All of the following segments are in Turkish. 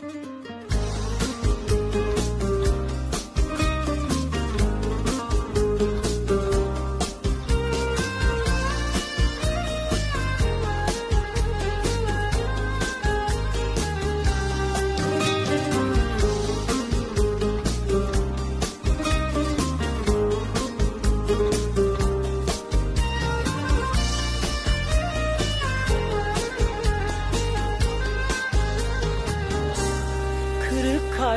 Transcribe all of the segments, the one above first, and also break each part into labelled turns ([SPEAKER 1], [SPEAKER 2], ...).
[SPEAKER 1] Thank you.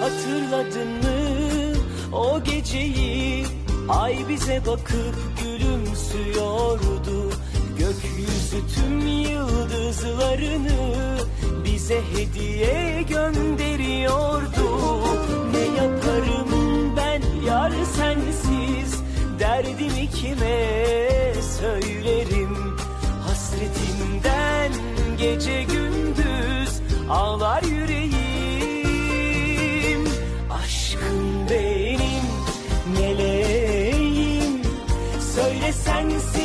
[SPEAKER 1] Hatırladın mı o geceyi? Ay bize bakıp gülümsüyordu. Gökyüzü tüm yıldızlarını Bize hediye gönderiyordu. Ne yaparım ben yar sensiz? Derdimi kime söylerim? Hasretimden gece gündüz Ağlar yüreğim. Aşkım benim meleğim. Söyle sensiz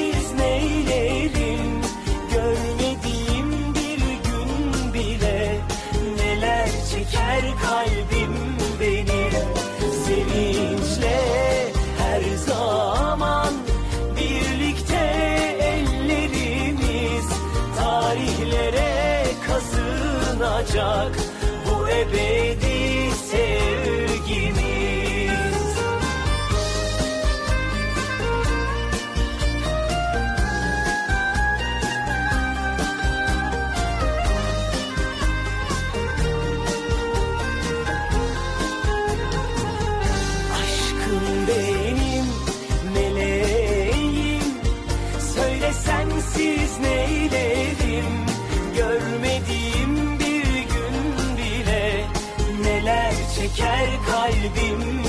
[SPEAKER 1] sığınacak bu ebedi sevgimiz. Aşkım benim meleğim, söyle sensiz neylerim görmedi çeker kalbim.